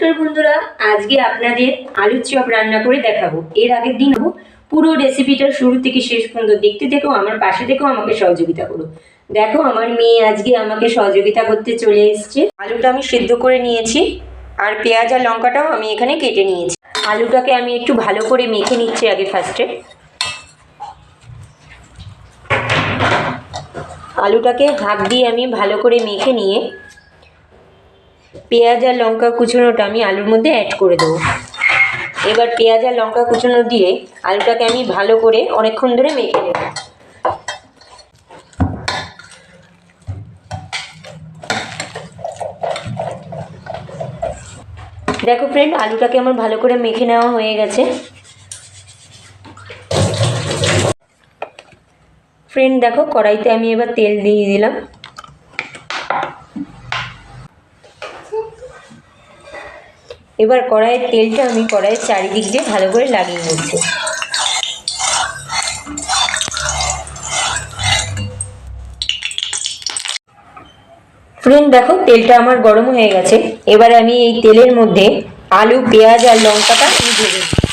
নমস্কার বন্ধুরা, আজকে আপনাদের আলুর চপ রান্না করে দেখাবো। এর আগের দিন পুরো রেসিপিটা শুরু থেকে শেষ পর্যন্ত দেখতে থেকেও আমার পাশে থেকেও আমাকে সহযোগিতা করো। দেখো, আমার মেয়ে আজকে আমাকে সহযোগিতা করতে চলে এসছে। আলুটা আমি সিদ্ধ করে নিয়েছি, আর পেঁয়াজ আর লঙ্কাটাও আমি এখানে কেটে নিয়েছি। আলুটাকে আমি একটু ভালো করে মেখে নিচ্ছি আগে ফার্স্টে আলুটাকে হাত দিয়ে আমি ভালো করে মেখে নিয়ে পেঁয়াজ আর লঙ্কা কুচোনোটা আমি আলুর মধ্যে অ্যাড করে দেবো। এবার পেঁয়াজ আর লঙ্কা কুচোনো দিয়ে আলুটাকে আমি ভালো করে অনেকক্ষণ ধরে মেখে নেব। দেখো ফ্রেন্ড আলুটাকে আমার ভালো করে মেখে নেওয়া হয়ে গেছে। ফ্রেন্ড দেখো কড়াইতে আমি এবার তেল দিয়ে দিলাম। এবার কড়াইয়ের তেলটা আমি কড়াইয়ের চারিদিক দিয়ে ভালো করে লাগিয়ে নিচ্ছি। ফ্রেন্ড দেখো, তেলটা আমার গরম হয়ে গেছে। এবার আমি এই তেলের মধ্যে আলু, পেঁয়াজ আর লঙ্কাটা আমি ভেজে নিই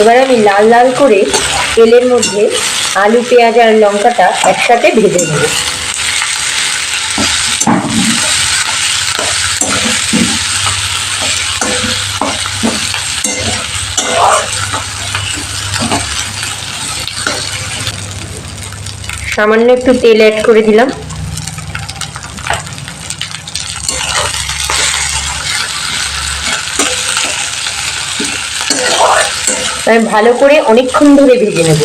এবার আমি লাল লাল করে তেলের মধ্যে আলু, পেঁয়াজ আর লঙ্কাটা একসাথে ভেজে নেব। সামান্য একটু তেল অ্যাড করে দিলাম। আমি ভালো করে অনেকক্ষণ ধরে ভেজে নেব।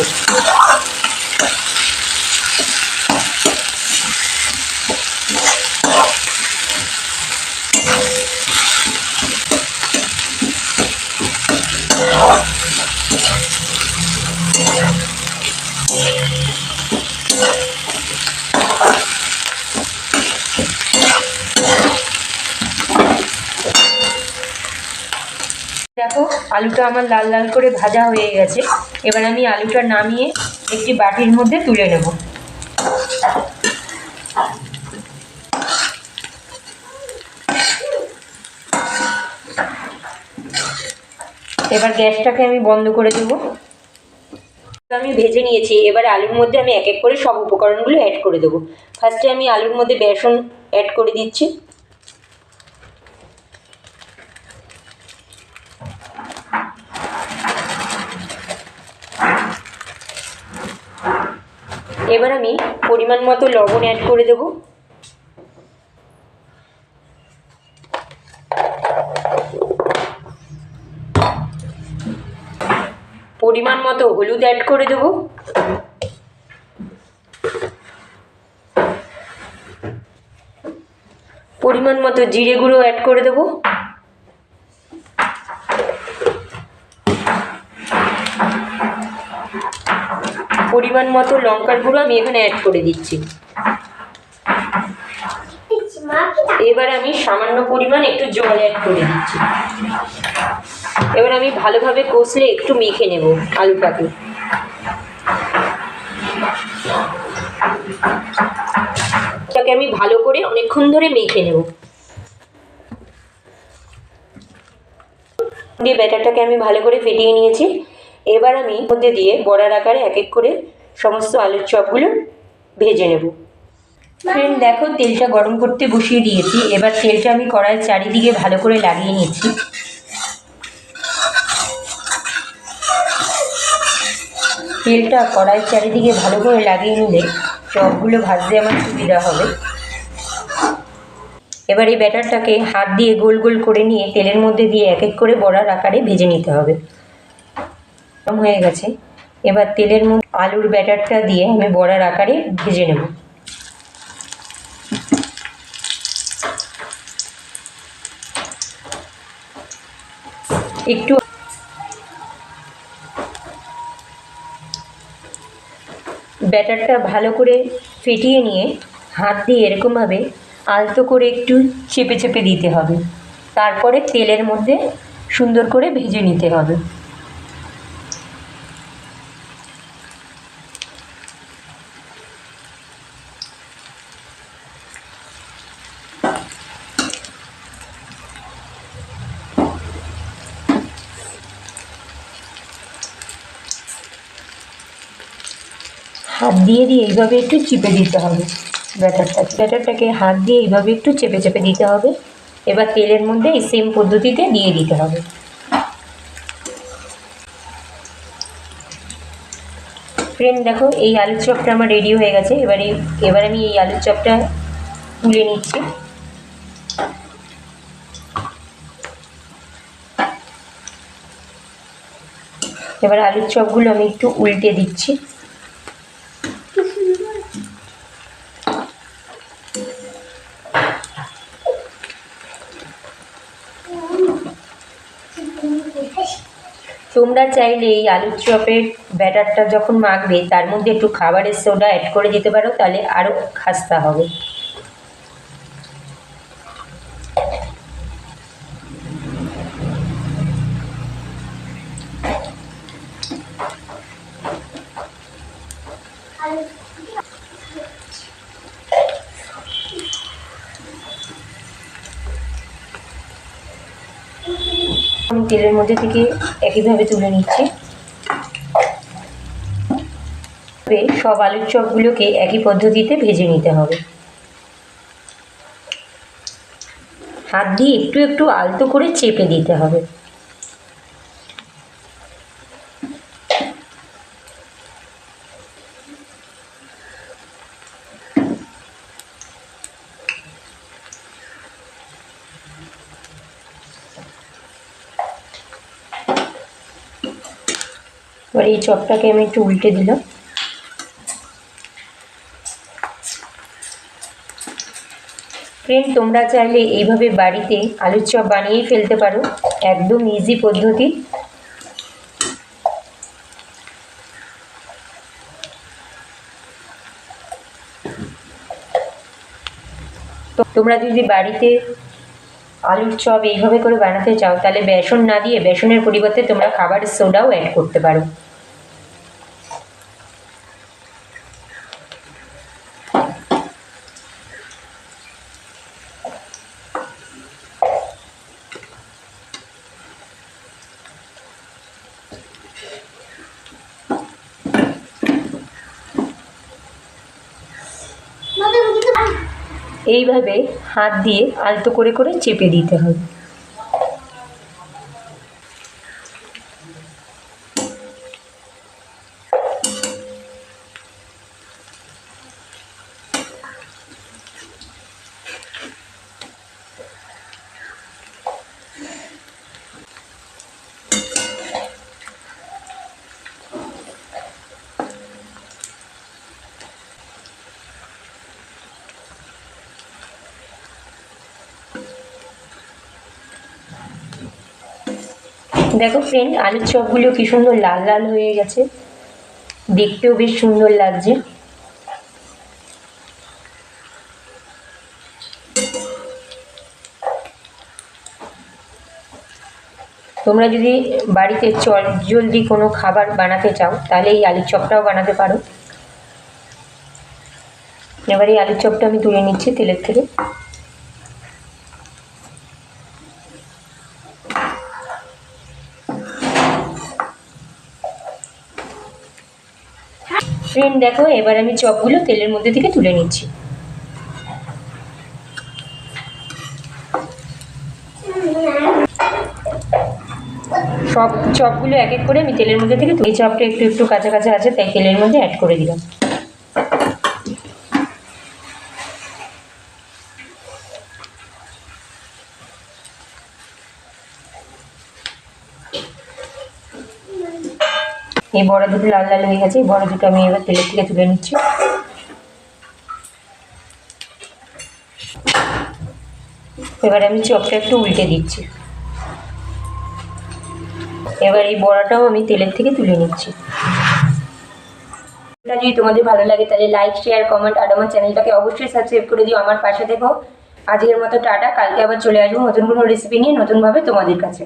দেখো, আলুটা আমার লাল লাল করে ভাজা হয়ে গেছে। এবার আমি আলুটা নামিয়ে একটি বাটির মধ্যে তুলে নেব। এবার গ্যাসটাকে আমি বন্ধ করে দেবো। আমি ভেজে নিয়েছি। এবার আলুর মধ্যে আমি এক এক করে সব উপকরণগুলো অ্যাড করে দেবো। ফার্স্টে আমি আলুর মধ্যে বেসন অ্যাড করে দিচ্ছি। এবার আমি পরিমাণ মতো লবণ অ্যাড করে দেব। পরিমাণ মতো হলুদ অ্যাড করে দেব। পরিমাণ মতো জিরে গুঁড়ো অ্যাড করে দেবো। পরিমাণ মতো লঙ্কার গুঁড়ো আমি এখানে অ্যাড করে দিচ্ছি। এবার আমি সামান্য পরিমাণ একটু জল অ্যাড করে দিচ্ছি। এবার আমি ভালোভাবে কষলে একটু মেখে নেব আলুটাকে। এটাকে আমি ভালো করে অনেকক্ষণ ধরে মেখে নেব। দিয়ে ব্যাটারটাকে আমি ভালো করে ফেটিয়ে নিয়েছি। এবার আমি মধ্যে দিয়ে বড়ার আকারে এক এক করে সমস্ত আলুর চপগুলো ভেজে নেব। ফ্রেন্ড দেখো, তেলটা গরম করতে বসিয়ে দিয়েছি। এবার তেলটা আমি কড়াইয়ের চারিদিকে ভালো করে লাগিয়ে নিচ্ছি। তেলটা কড়াইয়ের চারিদিকে ভালো করে লাগিয়ে নিলে চপগুলো ভাজতে আমার সুবিধা হবে। এবার এই ব্যাটারটাকে হাত দিয়ে গোল গোল করে নিয়ে তেলের মধ্যে দিয়ে এক এক করে বড়ার আকারে ভেজে নিতে হবে। গরম হয়ে গেছে। এবার তেলের মধ্যে আলুর ব্যাটারটা দিয়ে আমি বড়ার আকারে ভেজে নেব। একটু ব্যাটারটা ভালো করে ফেটিয়ে নিয়ে হাত দিয়ে এরকমভাবে আলতো করে একটু চেপে চেপে দিতে হবে। তারপরে তেলের মধ্যে সুন্দর করে ভেজে নিতে হবে। হাত দিয়ে দিয়ে এইভাবে একটু চিপে দিতে হবে। ব্যাটারটা ব্যাটারটাকে হাত দিয়ে এইভাবে একটু চেপে চেপে দিতে হবে। এবার তেলের মধ্যে এই সেম পদ্ধতিতে দিয়ে দিতে হবে। ফ্রেন্ড দেখো, এই আলুর চপটা আমার রেডি হয়ে গেছে। এবারে, এবার আমি এই আলুর চপটা তুলে নিচ্ছি। এবার আলুর চপগুলো আমি একটু উল্টে দিচ্ছি। তোমরা চাইলে এই আলুর চপের ব্যাটারটা যখন মাখবে, তার মধ্যে একটু খাবারের সোডা অ্যাড করে দিতে পারো, তাহলে আরও খাস্তা হবে। তেলের মধ্যে থেকে একইভাবে তুলে নিচ্ছি। সব আলুর চপগুলোকে একই পদ্ধতিতে ভেজে নিতে হবে। হাত দিয়ে একটু একটু আলতো করে চেপে দিতে হবে। এবার এই চপটাকে আমি একটু উল্টে দিলাম। ফ্রেন্ড তোমরা চাইলে এইভাবে বাড়িতে আলুর চপ বানিয়েই ফেলতে পারো। একদম ইজি পদ্ধতি। তোমরা যদি বাড়িতে আলুর চপ এইভাবে করে বানাতে চাও, তাহলে বেসন না দিয়ে বেসনের পরিবর্তে তোমরা খাবার সোডাও অ্যাড করতে পারো। এইভাবে হাত দিয়ে আলতো করে করে চেপে দিতে হবে দেখো ফ্রেন্ড আলুর চপগুলো কি সুন্দর লাল লাল হয়ে গেছে। দেখতেও বেশ সুন্দর লাগছে। তোমরা যদি বাড়িতে চট জলদি কোনো খাবার বানাতে চাও, তাহলে এই আলুর চপটাও বানাতে পারো। এবার এই আলুর চপটা আমি তুলে নিচ্ছি তেলের থেকে। ফ্রেন্ড দেখো, এবার আমি চপগুলো তেলের মধ্যে থেকে তুলে নিচ্ছি। সব চপগুলো এক এক করে আমি তেলের মধ্যে থেকে এই চপটা একটু একটু কাঁচা কাঁচা আছে, তাই তেলের মধ্যে অ্যাড করে দিলাম। এই বড় দুটো লাল লাল হয়ে গেছে, এই বড় দুটো আমি এবার তেলের থেকে তুলে নিচ্ছি। এবার আমি চপটা একটু উল্টে দিচ্ছি। এবার এই বড়াটাও আমি তেলের থেকে তুলে নিচ্ছি। যদি তোমাদের ভালো লাগে, তাহলে লাইক শেয়ার কমেন্ট আর আমার চ্যানেলটাকে অবশ্যই সাবস্ক্রাইব করে দিও। আমার পাশে দেখো আজকের মতো টাটা, কালকে আবার চলে আসব নতুন কোনো রেসিপি নিয়ে নতুনভাবে তোমাদের কাছে।